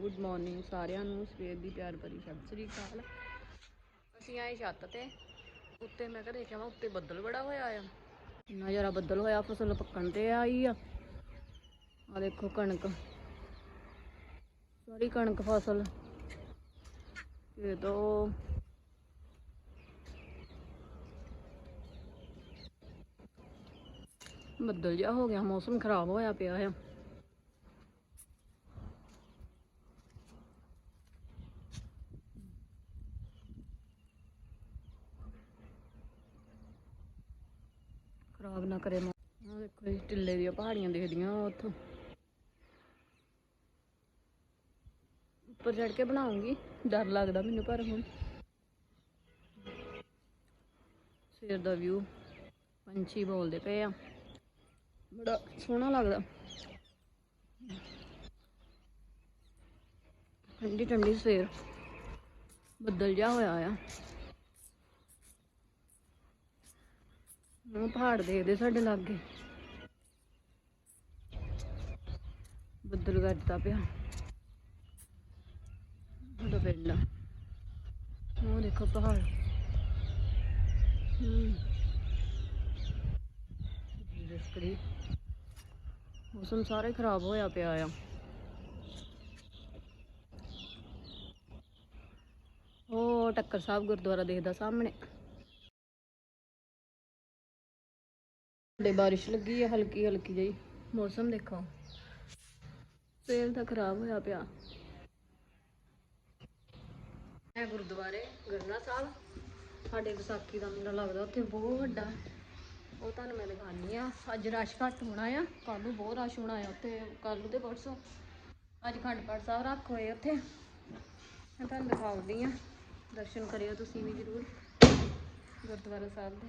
Good morning ਸਾਰਿਆਂ ਨੂੰ, ਸਵੇਰ ਦੀ ਪਿਆਰ ਭਰੀ ਸਤਿ ਸ੍ਰੀ ਅਕਾਲ। ਅਸੀਂ ਆਏ ਛੱਤ ਤੇ, ਉੱਤੇ ਮੈਂ ਕਿਹਾ ਦੇਖਿਆ ਵਾ, ਉੱਤੇ ਬੱਦਲ ਬੜਾ ਹੋਇਆ ਆ। ਇੰਨਾ ਜ਼ਿਆਦਾ ਬੱਦਲ ਹੋਇਆ, ਫਸਲ ਪੱਕਣ ਤੇ ਆਈ ਆ। ਆ ਦੇਖੋ ਕਣਕ। ਸਾਰੀ ਕਣਕ ਫਸਲ। ਤੇ ਦੋ ਬੱਦਲ ਜਿਹਾ ਹੋ ਗਿਆ, ਮੌਸਮ ਖਰਾਬ ਹੋਇਆ ਪਿਆ ਆ। ਖਰਾਬ ਨਾ ਕਰੇ ਮੌ- ਆਹ ਦੇਖੋ ਜੀ ਟਿੱਲੇ ਦੀਆਂ ਪਹਾੜੀਆਂ ਦਿਖਦੀਆਂ ਉੱਥੋਂ। ਉੱਪਰ ਚੜ ਕੇ ਬਣਾਉਂਗੀ। ਡਰ ਲੱਗਦਾ ਮੈਨੂੰ ਪਰ ਹੁਣ। ਸਵੇਰ ਦਾ ਵਿਊ ਪੰਛੀ ਬੋਲਦੇ ਪਏ ਆ। ਬੜਾ ਸੋਹਣਾ ਲੱਗਦਾ। ਠੰਡੀ ਠੰਡੀ ਸਵੇਰ ਬੱਦਲ ਜਿਹਾ ਹੋਇਆ ਆ। ਉਹ ਪਹਾੜ ਦੇਖਦੇ ਸਾਡੇ ਲਾਗੇ। ਬੱਦਲ ਗੱਜਦਾ ਪਿਆ। ਉਹਦਾ ਪਿੰਡ ਆ। ਉਹ ਦੇਖੋ ਪਹਾੜ। ਹੂੰ। ਰਿਸਕਰੀ ਮੌਸਮ ਸਾਰੇ ਖਰਾਬ ਹੋਇਆ ਪਿਆ ਆ। ਉਹ ਟੱਕਰ ਸਾਹਿਬ ਗੁਰਦੁਆਰਾ ਦੇਖਦਾ ਸਾਹਮਣੇ। ਤੇ ਬਾਰਿਸ਼ ਲੱਗੀ ਆ, ਹਲਕੀ ਹਲਕੀ ਜਿਹੀ। ਮੌਸਮ ਦੇਖੋ। ਸਵੇਰ ਤਾਂ ਖਰਾਬ ਹੋਇਆ ਪਿਆ। ਮੈਂ ਗੁਰਦੁਆਰੇ ਗਰਨਾ ਸਾਹਿਬ। ਸਾਡੇ ਵਿਸਾਖੀ ਦਾ ਮੇਲਾ ਲੱਗਦਾ ਉੱਥੇ, ਬਹੁਤ ਵੱਡਾ। ਉਹ ਤੁਹਾਨੂੰ ਮੈਂ ਦਿਖਾਣੀ ਆ। ਅੱਜ ਰਸ਼ ਘੱਟ ਹੋਣਾ ਆ। ਕੱਲ ਨੂੰ ਬਹੁਤ ਰਸ਼ ਹੋਣਾ ਆ ਉੱਥੇ। ਕੱਲ ਨੂੰ ਤੇ ਪਰਸੋਂ। ਅੱਜ ਖੰਡ ਪਾਠ ਸਾਹਿਬ ਰੱਖ ਹੋਏ ਉੱਥੇ। ਮੈਂ ਤੁਹਾਨੂੰ ਦਿਖਾਉਂਦੀ ਆ। ਦਰਸ਼ਨ ਕਰਿਓ ਤੁਸੀਂ ਵੀ ਜ਼ਰੂਰ। ਗੁਰਦੁਆਰਾ ਸਾਹਿਬ ਦੇ।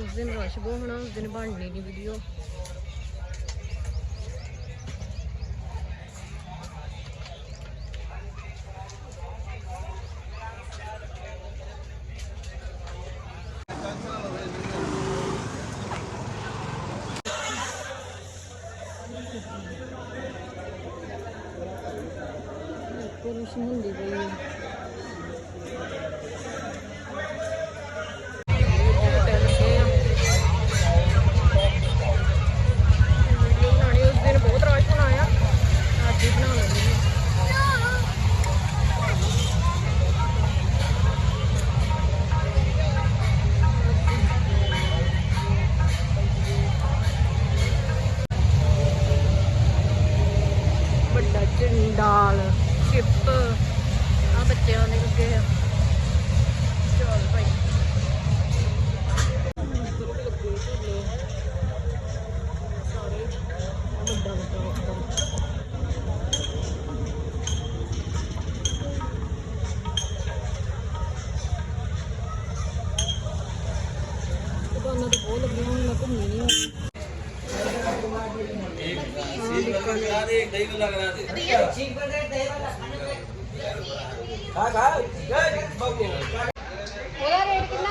उस दिन रश बहुत होना उस दिन बननी नहीं वीडियो Kuruşumun dibi. ఎలా రేటు కింద?